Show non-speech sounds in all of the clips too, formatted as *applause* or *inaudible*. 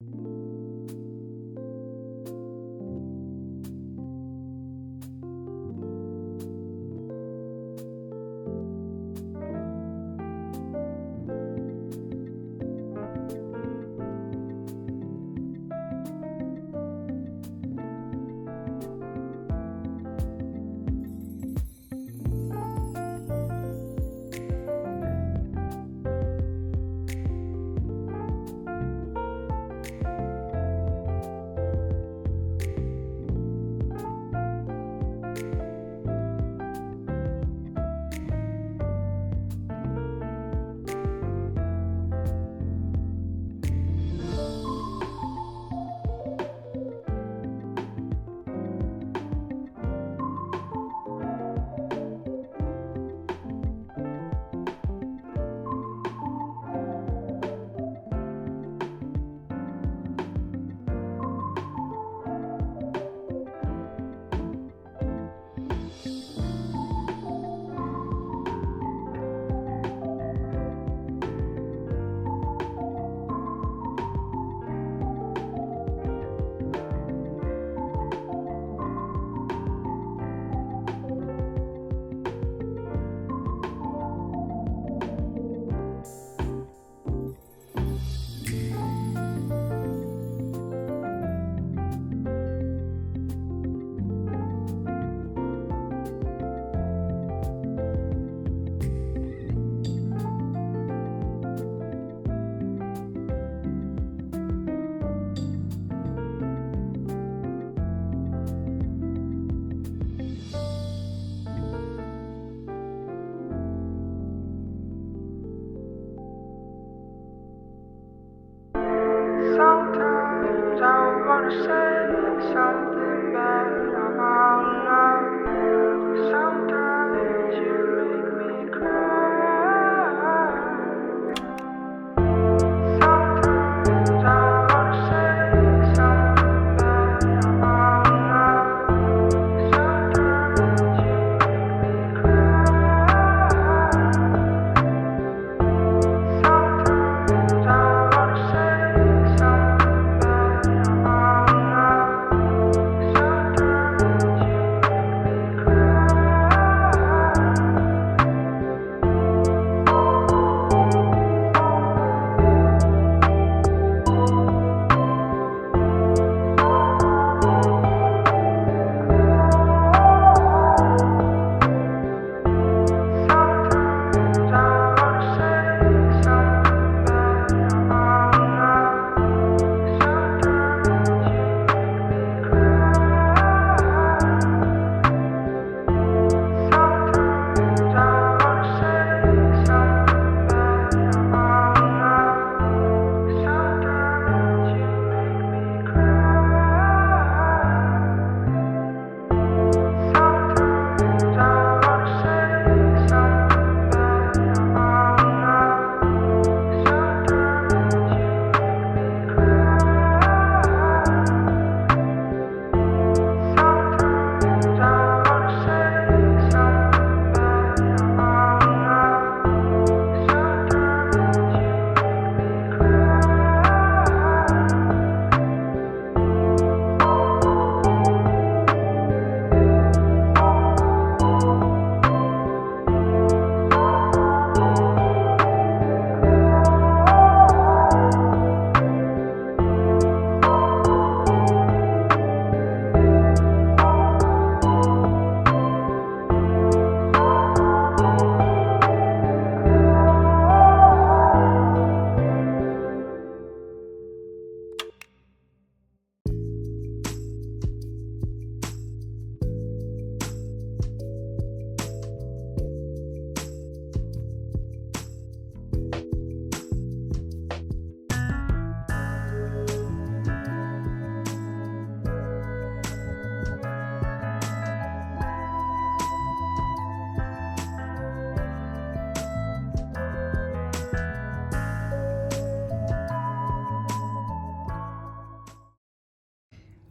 you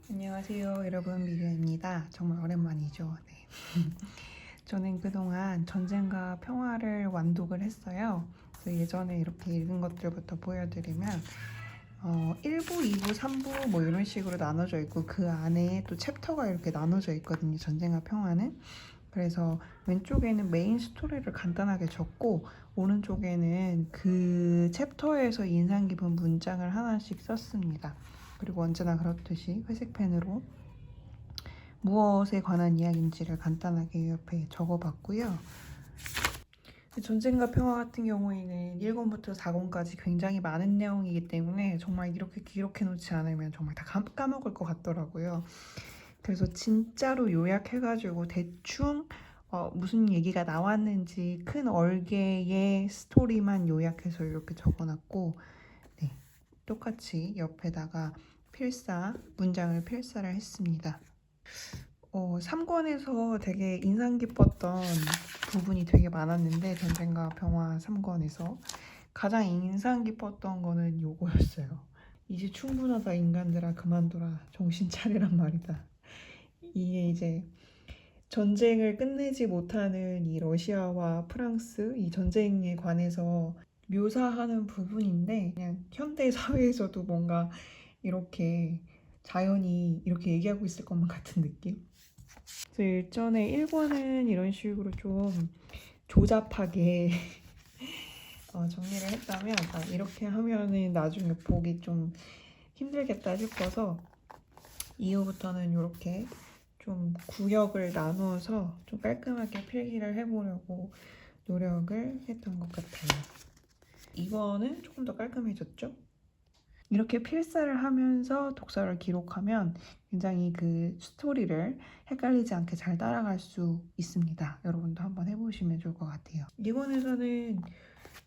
안녕하세요, 여러분 미르입니다. 정말 오랜만이죠. 네. *laughs* 저는 그동안 전쟁과 평화를 완독을 했어요. 그래서 예전에 이렇게 읽은 것들부터 보여드리면 어, 1부, 2부, 3부 뭐 이런 식으로 나눠져 있고 그 안에 또 챕터가 이렇게 나눠져 있거든요. 전쟁과 평화는. 그래서 왼쪽에는 메인 스토리를 간단하게 적고 오른쪽에는 그 챕터에서 인상 깊은 문장을 하나씩 썼습니다. 그리고 언제나 그렇듯이 회색 펜으로 무엇에 관한 이야기인지를 간단하게 옆에 적어봤고요. 전쟁과 평화 같은 경우에는 1권부터 4권까지 굉장히 많은 내용이기 때문에 정말 이렇게 기록해 놓지 않으면 정말 다 까- 까먹을 것 같더라고요. 그래서 진짜로 요약해가지고 대충 어, 무슨 얘기가 나왔는지 큰 얼개의 스토리만 요약해서 이렇게 적어놨고 네, 똑같이 옆에다가 필사 문장을 필사를 했습니다. 어, 3권에서 되게 인상 깊었던 부분이 되게 많았는데 전쟁과 평화 3권에서 가장 인상 깊었던 거는 요거였어요. 이제 충분하다 인간들아 그만둬라 정신 차리란 말이다. 이게 이제 전쟁을 끝내지 못하는 이 러시아와 프랑스 이 전쟁에 관해서 묘사하는 부분인데 그냥 현대 사회에서도 뭔가 이렇게 자연이 이렇게 얘기하고 있을 것만 같은 느낌. 그래서 일전에 1권은 이런 식으로 좀 조잡하게 *laughs* 어, 정리를 했다면 아, 이렇게 하면은 나중에 보기 좀 힘들겠다 싶어서 이후부터는 이렇게 좀 구역을 나누어서 좀 깔끔하게 필기를 해보려고 노력을 했던 것 같아요. 이거는 조금 더 깔끔해졌죠? 이렇게 필사를 하면서 독서를 기록하면 굉장히 그 스토리를 헷갈리지 않게 잘 따라갈 수 있습니다. 여러분도 한번 해보시면 좋을 것 같아요. 이권에서는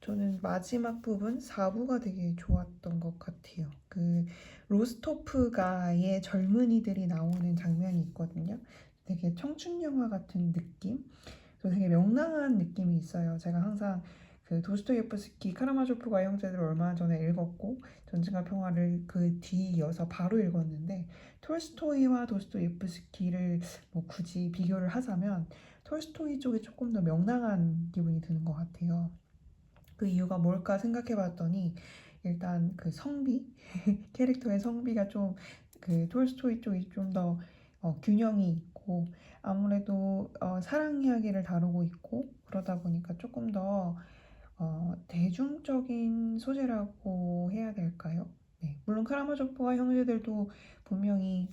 저는 마지막 부분 4부가 되게 좋았던 것 같아요. 그 로스토프가의 젊은이들이 나오는 장면이 있거든요. 되게 청춘 영화 같은 느낌? 또 되게 명랑한 느낌이 있어요. 제가 항상 그 도스토예프스키 카라마조프가의 형제들을 얼마 전에 읽었고 전쟁과 평화를 그 뒤 이어서 바로 읽었는데 톨스토이와 도스토예프스키를 뭐 굳이 비교를 하자면 톨스토이 쪽이 조금 더 명랑한 기분이 드는 것 같아요. 그 이유가 뭘까 생각해 봤더니 일단 그 성비 *laughs* 캐릭터의 성비가 좀 그 톨스토이 쪽이 좀더 어, 균형이 있고 아무래도 어, 사랑 이야기를 다루고 있고 그러다 보니까 조금 더 어, 대중적인 소재라고 해야 될까요? 네, 물론 카라마조프와 형제들도 분명히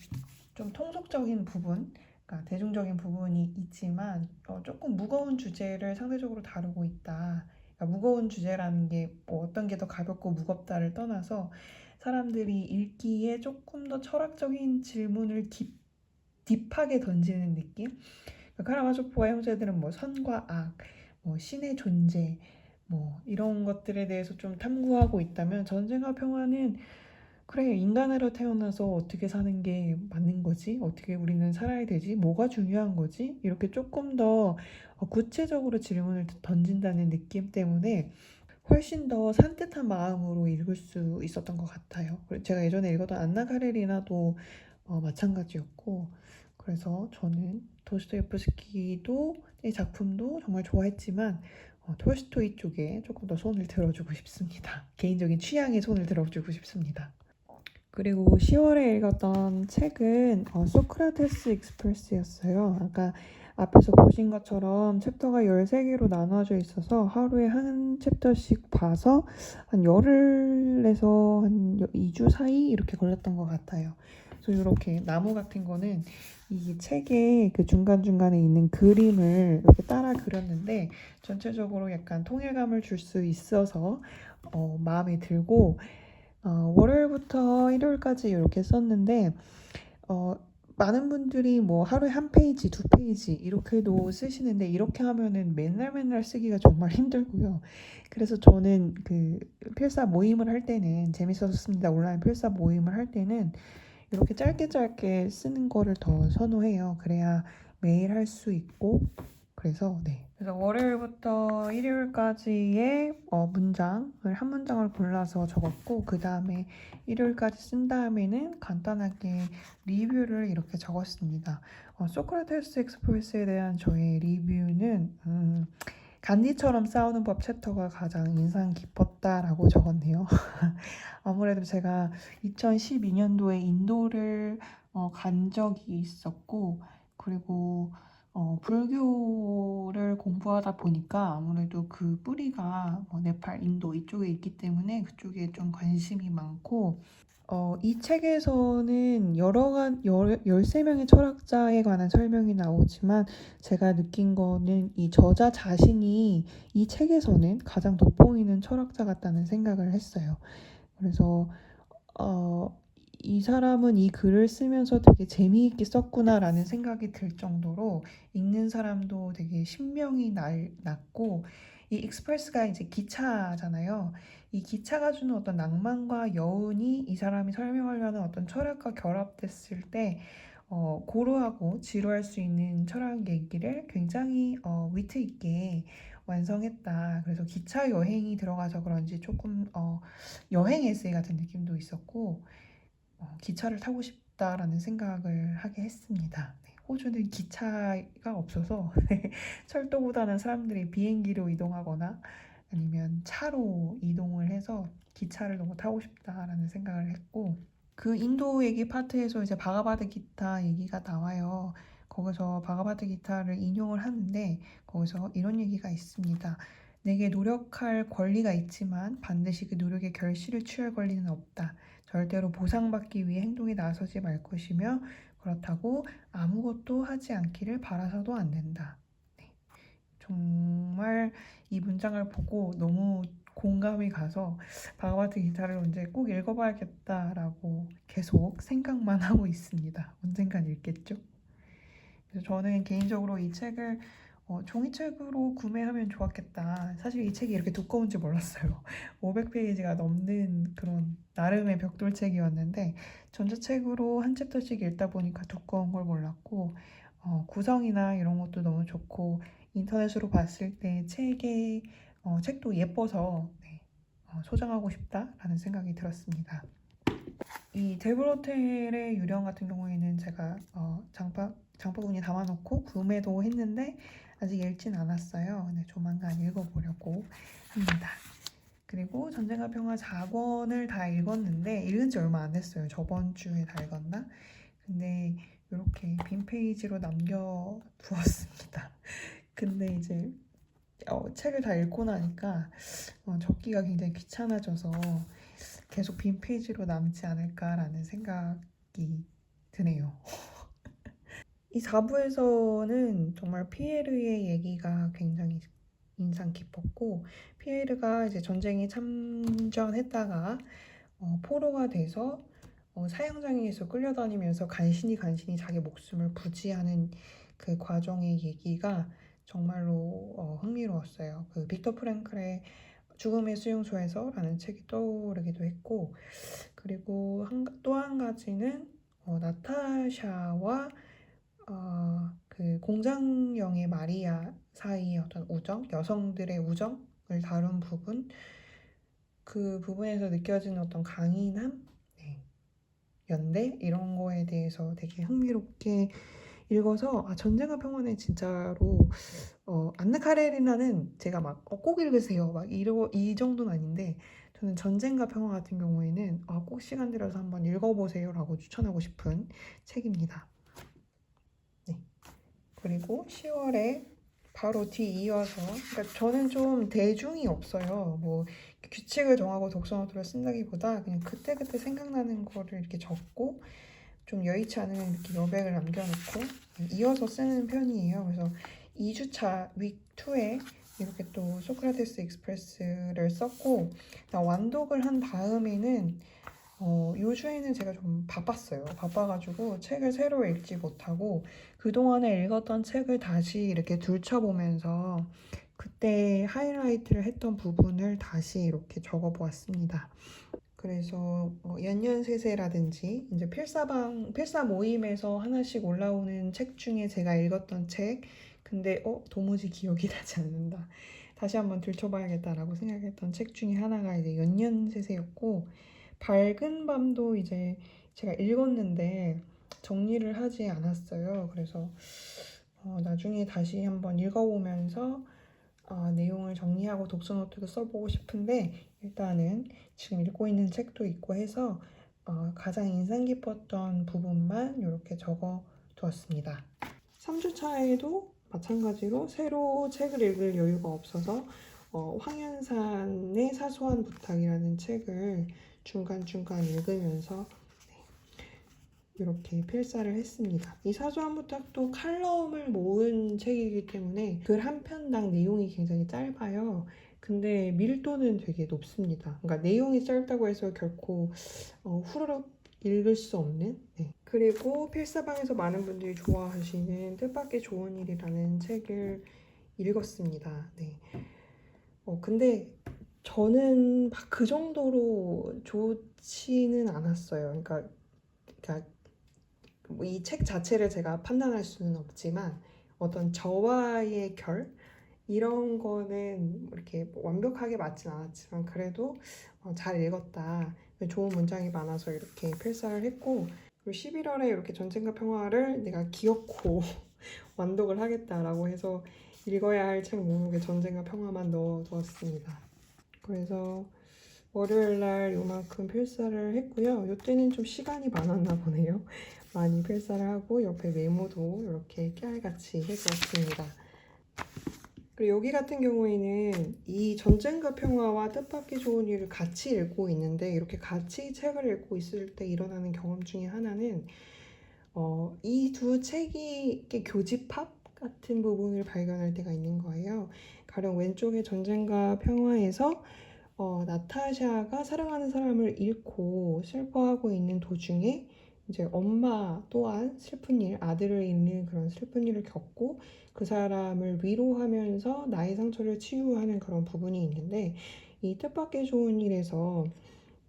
좀 통속적인 부분, 그러니까 대중적인 부분이 있지만 어, 조금 무거운 주제를 상대적으로 다루고 있다. 그러니까 무거운 주제라는 게 뭐 어떤 게 더 가볍고 무겁다를 떠나서 사람들이 읽기에 조금 더 철학적인 질문을 깊, 딥하게 던지는 느낌? 그러니까 카라마조프와 형제들은 뭐 선과 악, 뭐 신의 존재, 뭐 이런 것들에 대해서 좀 탐구하고 있다면 전쟁과 평화는 그래 인간으로 태어나서 어떻게 사는 게 맞는 거지? 어떻게 우리는 살아야 되지? 뭐가 중요한 거지? 이렇게 조금 더 어, 구체적으로 질문을 던진다는 느낌 때문에 훨씬 더 산뜻한 마음으로 읽을 수 있었던 것 같아요. 제가 예전에 읽었던 안나 카레리나도 어, 마찬가지였고 그래서 저는 도스토예프스키도 이 작품도 정말 좋아했지만 어, 톨스토이 쪽에 조금 더 손을 들어주고 싶습니다. *laughs* 개인적인 취향에 손을 들어주고 싶습니다. 그리고 10월에 읽었던 책은 어, 소크라테스 익스프레스였어요. 아까 앞에서 보신 것처럼 챕터가 13개로 나눠져 있어서 하루에 한 챕터씩 봐서 한 열흘에서 한 2주 사이 이렇게 걸렸던 것 같아요. 그래서 이렇게 나무 같은 거는 이 책의 그 중간중간에 있는 그림을 이렇게 따라 그렸는데 전체적으로 약간 통일감을 줄 수 있어서 어, 마음에 들고 어, 월요일부터 일요일까지 이렇게 썼는데 어, 많은 분들이 뭐 하루에 한 페이지, 두 페이지 이렇게도 쓰시는데 이렇게 하면은 맨날 맨날 쓰기가 정말 힘들고요. 그래서 저는 그 필사 모임을 할 때는 재밌었습니다. 온라인 필사 모임을 할 때는 이렇게 짧게 짧게 쓰는 거를 더 선호해요. 그래야 매일 할 수 있고 그래서 네. 그래서 월요일부터 일요일까지의 어, 문장을 한 문장을 골라서 적었고 그 다음에 일요일까지 쓴 다음에는 간단하게 리뷰를 이렇게 적었습니다. 어, 소크라테스 익스프레스에 대한 저의 리뷰는 음, 간디처럼 싸우는 법 챕터가 가장 인상 깊었다라고 적었네요. *laughs* 아무래도 제가 2012년도에 인도를 어, 간 적이 있었고, 그리고 어, 불교를 공부하다 보니까 아무래도 그 뿌리가 뭐 네팔, 인도 이쪽에 있기 때문에 그쪽에 좀 관심이 많고, 어, 이 책에서는 여러 간, 열, 13명의 철학자에 관한 설명이 나오지만 제가 느낀 거는 이 저자 자신이 이 책에서는 가장 돋보이는 철학자 같다는 생각을 했어요. 그래서 어, 이 사람은 이 글을 쓰면서 되게 재미있게 썼구나라는 생각이 들 정도로 읽는 사람도 되게 신명이 날, 났고 이 익스프레스가 이제 기차잖아요. 이 기차가 주는 어떤 낭만과 여운이 이 사람이 설명하려는 어떤 철학과 결합됐을 때 어, 고루하고 지루할 수 있는 철학 얘기를 굉장히 어, 위트 있게 완성했다. 그래서 기차 여행이 들어가서 그런지 조금 어, 여행 에세이 같은 느낌도 있었고 어, 기차를 타고 싶다라는 생각을 하게 했습니다. 네, 호주는 기차가 없어서 *laughs* 철도보다는 사람들이 비행기로 이동하거나 아니면 차로 이동을 해서 기차를 너무 타고 싶다라는 생각을 했고 그 인도 얘기 파트에서 이제 바가바드 기타 얘기가 나와요. 거기서 바가바드 기타를 인용을 하는데 거기서 이런 얘기가 있습니다. 내게 노력할 권리가 있지만 반드시 그 노력의 결실을 취할 권리는 없다. 절대로 보상받기 위해 행동에 나서지 말 것이며 그렇다고 아무것도 하지 않기를 바라서도 안 된다. 네. 정말 이 문장을 보고 너무 공감이 가서 바가바트 기타를 언제 꼭 읽어봐야겠다라고 계속 생각만 하고 있습니다. 언젠간 읽겠죠? 그래서 저는 개인적으로 이 책을 어, 종이책으로 구매하면 좋았겠다. 사실 이 책이 이렇게 두꺼운지 몰랐어요. *laughs* 500페이지가 넘는 그런 나름의 벽돌책이었는데 전자책으로 한 챕터씩 읽다 보니까 두꺼운 걸 몰랐고 어, 구성이나 이런 것도 너무 좋고 인터넷으로 봤을 때 책의 어, 책도 예뻐서 네, 어, 소장하고 싶다라는 생각이 들었습니다. 이 데블 호텔의 유령 같은 경우에는 제가 어, 장바 장바구니에 담아놓고 구매도 했는데 아직 읽진 않았어요. 네, 조만간 읽어보려고 합니다. 그리고 전쟁과 평화 4권을 다 읽었는데 읽은 지 얼마 안 됐어요. 저번 주에 다 읽었나? 근데 이렇게 빈 페이지로 남겨두었습니다. *laughs* 근데 이제 어, 책을 다 읽고 나니까 어, 적기가 굉장히 귀찮아져서 계속 빈 페이지로 남지 않을까라는 생각이 드네요. *laughs* 이 4부에서는 정말 피에르의 얘기가 굉장히 인상 깊었고 피에르가 이제 전쟁에 참전했다가 어, 포로가 돼서 어, 사형장에서 끌려다니면서 간신히 간신히 자기 목숨을 부지하는 그 과정의 얘기가 정말로 어, 흥미로웠어요. 그 빅터 프랭클의 죽음의 수용소에서라는 책이 떠오르기도 했고 그리고 또한 가지는 어, 나타샤와 어, 그 공장영의 마리아 사이의 어떤 우정, 여성들의 우정을 다룬 부분, 그 부분에서 느껴지는 어떤 강인함, 네, 연대? 이런 거에 대해서 되게 흥미롭게 읽어서 아, 전쟁과 평화는 진짜로 어, 안나 카레리나는 제가 막꼭 읽으세요. 막 이러 이 정도는 아닌데 저는 전쟁과 평화 같은 경우에는 아, 꼭 시간 들여서 한번 읽어보세요라고 추천하고 싶은 책입니다. 네. 그리고 10월에 바로 뒤 이어서 그러니까 저는 좀 대중이 없어요. 뭐 규칙을 정하고 독서 노트를 쓴다기보다 그냥 그때그때 생각나는 거를 이렇게 적고 좀 여의치 않으면 이렇게 여백을 남겨놓고 이어서 쓰는 편이에요. 그래서 2주차 윅 2에 이렇게 또 소크라테스 익스프레스를 썼고 나 완독을 한 다음에는 어, 요 주에는 제가 좀 바빴어요. 바빠가지고 책을 새로 읽지 못하고 그동안에 읽었던 책을 다시 이렇게 둘쳐보면서 그때 하이라이트를 했던 부분을 다시 이렇게 적어보았습니다. 그래서 어, 연년세세라든지 이제 필사방 필사 모임에서 하나씩 올라오는 책 중에 제가 읽었던 책 근데 어 도무지 기억이 *laughs* 나지 않는다. 다시 한번 들춰봐야겠다라고 생각했던 책 중에 하나가 이제 연년세세였고 밝은 밤도 이제 제가 읽었는데 정리를 하지 않았어요. 그래서 어, 나중에 다시 한번 읽어보면서 어, 내용을 정리하고 독서 노트도 써보고 싶은데 일단은 지금 읽고 있는 책도 있고 해서 어, 가장 인상 깊었던 부분만 이렇게 적어 두었습니다. 3주 차에도 마찬가지로 새로 책을 읽을 여유가 없어서 어, 황현산의 사소한 부탁이라는 책을 중간중간 읽으면서 네, 이렇게 필사를 했습니다. 이 사소한 부탁도 칼럼을 모은 책이기 때문에 글 한 편당 내용이 굉장히 짧아요. 근데 밀도는 되게 높습니다. 그러니까 내용이 짧다고 해서 결코 어, 후루룩 읽을 수 없는. 네. 그리고 필사방에서 많은 분들이 좋아하시는 뜻밖의 좋은 일이라는 책을 읽었습니다. 네. 어, 근데 저는 막 그 정도로 좋지는 않았어요. 그러니까, 그러니까 이 책 자체를 제가 판단할 수는 없지만 어떤 저와의 결 이런 거는 이렇게 완벽하게 맞진 않았지만 그래도 어, 잘 읽었다. 좋은 문장이 많아서 이렇게 필사를 했고 그리고 11월에 이렇게 전쟁과 평화를 내가 기어코 *laughs* 완독을 하겠다라고 해서 읽어야 할 책 목록에 전쟁과 평화만 넣어두었습니다. 그래서 월요일 날 요만큼 필사를 했고요. 이때는 좀 시간이 많았나 보네요. *laughs* 많이 필사를 하고 옆에 메모도 이렇게 깨알같이 해두었습니다. 그리고 여기 같은 경우에는 이 전쟁과 평화와 뜻밖의 좋은 일을 같이 읽고 있는데 이렇게 같이 책을 읽고 있을 때 일어나는 경험 중에 하나는 어, 이 두 책이 교집합 같은 부분을 발견할 때가 있는 거예요. 가령 왼쪽의 전쟁과 평화에서 어, 나타샤가 사랑하는 사람을 잃고 슬퍼하고 있는 도중에 이제 엄마 또한 슬픈 일, 아들을 잃는 그런 슬픈 일을 겪고 그 사람을 위로하면서 나의 상처를 치유하는 그런 부분이 있는데 이 뜻밖의 좋은 일에서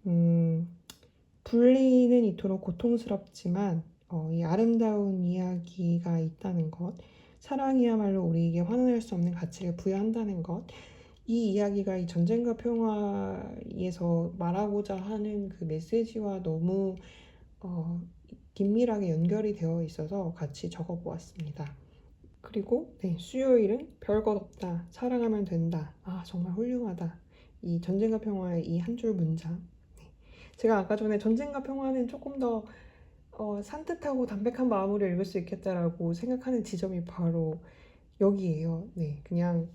음, 분리는 이토록 고통스럽지만 어, 이 아름다운 이야기가 있다는 것, 사랑이야말로 우리에게 환원할 수 없는 가치를 부여한다는 것, 이 이야기가 이 전쟁과 평화에서 말하고자 하는 그 메시지와 너무 어, 긴밀하게 연결이 되어 있어서 같이 적어 보았습니다. 그리고 네, 수요일은 별것 없다. 사랑하면 된다. 아, 정말 훌륭하다. 이 전쟁과 평화의 이 한 줄 문장. 네. 제가 아까 전에 전쟁과 평화는 조금 더 어, 산뜻하고 담백한 마음으로 읽을 수 있겠다라고 생각하는 지점이 바로 여기에요. 네, 그냥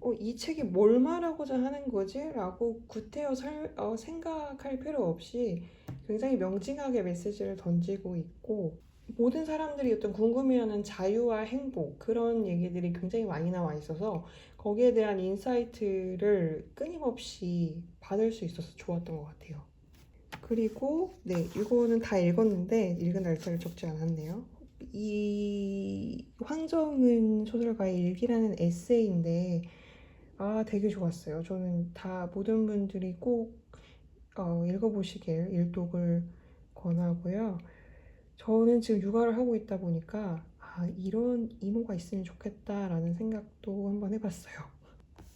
어, 이 책이 뭘 말하고자 하는 거지? 라고 구태여 설, 어, 생각할 필요 없이 굉장히 명징하게 메시지를 던지고 있고 모든 사람들이 어떤 궁금해하는 자유와 행복 그런 얘기들이 굉장히 많이 나와 있어서 거기에 대한 인사이트를 끊임없이 받을 수 있어서 좋았던 것 같아요. 그리고 네 이거는 다 읽었는데 읽은 날짜를 적지 않았네요. 이 황정은 소설가의 일기라는 에세이인데 아 되게 좋았어요. 저는 다 모든 분들이 꼭 어, 읽어보시길 일독을 권하고요. 저는 지금 육아를 하고 있다 보니까 아, 이런 이모가 있으면 좋겠다라는 생각도 한번 해봤어요.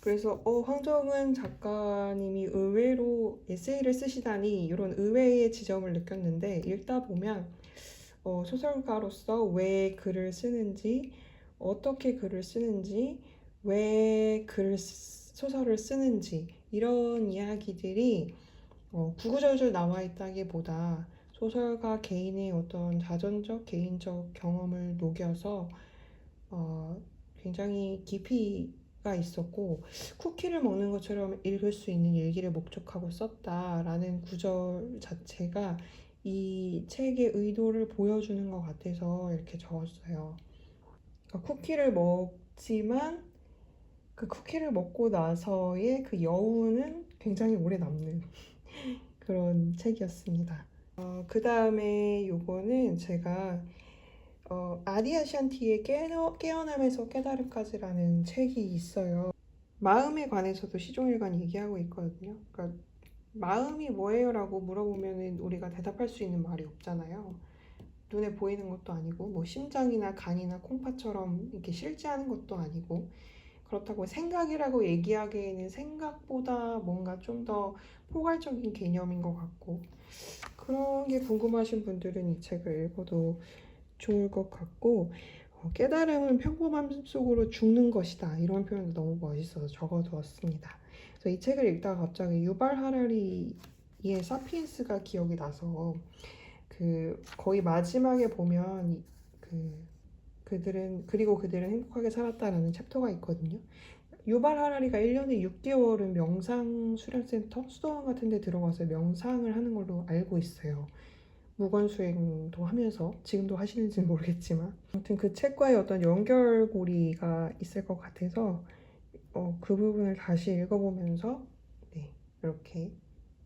그래서 어, 황정은 작가님이 의외로 에세이를 쓰시다니 이런 의외의 지점을 느꼈는데 읽다 보면 어, 소설가로서 왜 글을 쓰는지 어떻게 글을 쓰는지 왜 글을 쓰- 소설을 쓰는지 이런 이야기들이 어, 구구절절 나와 있다기보다 소설가 개인의 어떤 자전적, 개인적 경험을 녹여서 어, 굉장히 깊이 가 있었고 쿠키를 먹는 것처럼 읽을 수 있는 일기를 목적하고 썼다라는 구절 자체가 이 책의 의도를 보여주는 것 같아서 이렇게 적었어요. 그러니까 쿠키를 먹지만 그 쿠키를 먹고 나서의 그 여운은 굉장히 오래 남는 *laughs* 그런 책이었습니다. 어, 그 다음에 요거는 제가 어, 아디아샨티의 깨어, 깨어남에서 깨달음까지라는 책이 있어요. 마음에 관해서도 시종일관 얘기하고 있거든요. 그러니까 마음이 뭐예요? 라고 물어보면 우리가 대답할 수 있는 말이 없잖아요. 눈에 보이는 것도 아니고, 뭐 심장이나 간이나 콩팥처럼 이렇게 실제하는 것도 아니고, 그렇다고 생각이라고 얘기하기에는 생각보다 뭔가 좀 더 포괄적인 개념인 것 같고, 그런 게 궁금하신 분들은 이 책을 읽어도 좋을 것 같고, 어, 깨달음은 평범함 속으로 죽는 것이다. 이런 표현도 너무 멋있어서 적어두었습니다. 그래서 이 책을 읽다가 갑자기 유발 하라리의 사피엔스가 기억이 나서 그 거의 마지막에 보면 이- 그 그들은 그리고 그들은 행복하게 살았다라는 챕터가 있거든요. 유발 하라리가 1년에 6개월은 명상 수련센터, 수도원 같은 데 들어가서 명상을 하는 걸로 알고 있어요. 무건 수행도 하면서 지금도 하시는지는 모르겠지만 아무튼 그 책과의 어떤 연결고리가 있을 것 같아서 어, 그 부분을 다시 읽어보면서 네, 이렇게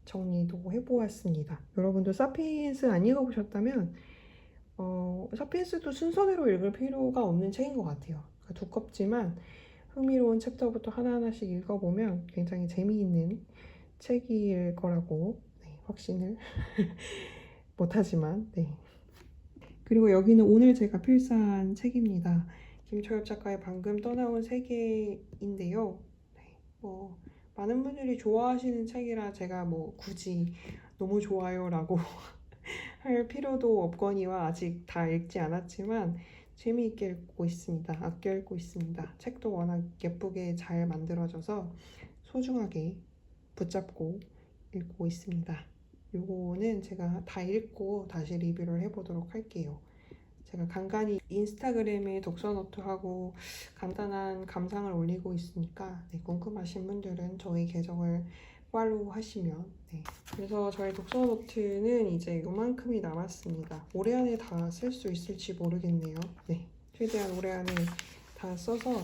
정리도 해보았습니다. 여러분도 사피엔스 안 읽어보셨다면 어, 사피엔스도 순서대로 읽을 필요가 없는 책인 것 같아요. 그러니까 두껍지만 흥미로운 챕터부터 하나하나씩 읽어보면 굉장히 재미있는 책일 거라고 네, 확신을 *laughs* 못하지만 네. 그리고 여기는 오늘 제가 필사한 책입니다. 김초엽 작가의 방금 떠나온 세계인데요. 네, 뭐 많은 분들이 좋아하시는 책이라 제가 뭐 굳이 너무 좋아요라고 *laughs* 할 필요도 없거니와 아직 다 읽지 않았지만 재미있게 읽고 있습니다. 아껴 읽고 있습니다. 책도 워낙 예쁘게 잘 만들어져서 소중하게 붙잡고 읽고 있습니다. 요거는 제가 다 읽고 다시 리뷰를 해보도록 할게요. 제가 간간히 인스타그램에 독서노트하고 간단한 감상을 올리고 있으니까 네, 궁금하신 분들은 저희 계정을 팔로우 하시면 네. 그래서 저희 독서노트는 이제 요만큼이 남았습니다. 올해 안에 다 쓸 수 있을지 모르겠네요. 네. 최대한 올해 안에 다 써서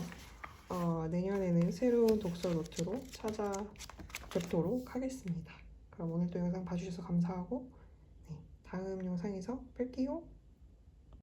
어, 내년에는 새로운 독서노트로 찾아뵙도록 하겠습니다. 그럼 오늘도 영상 봐주셔서 감사하고 네, 다음 영상에서 뵐게요.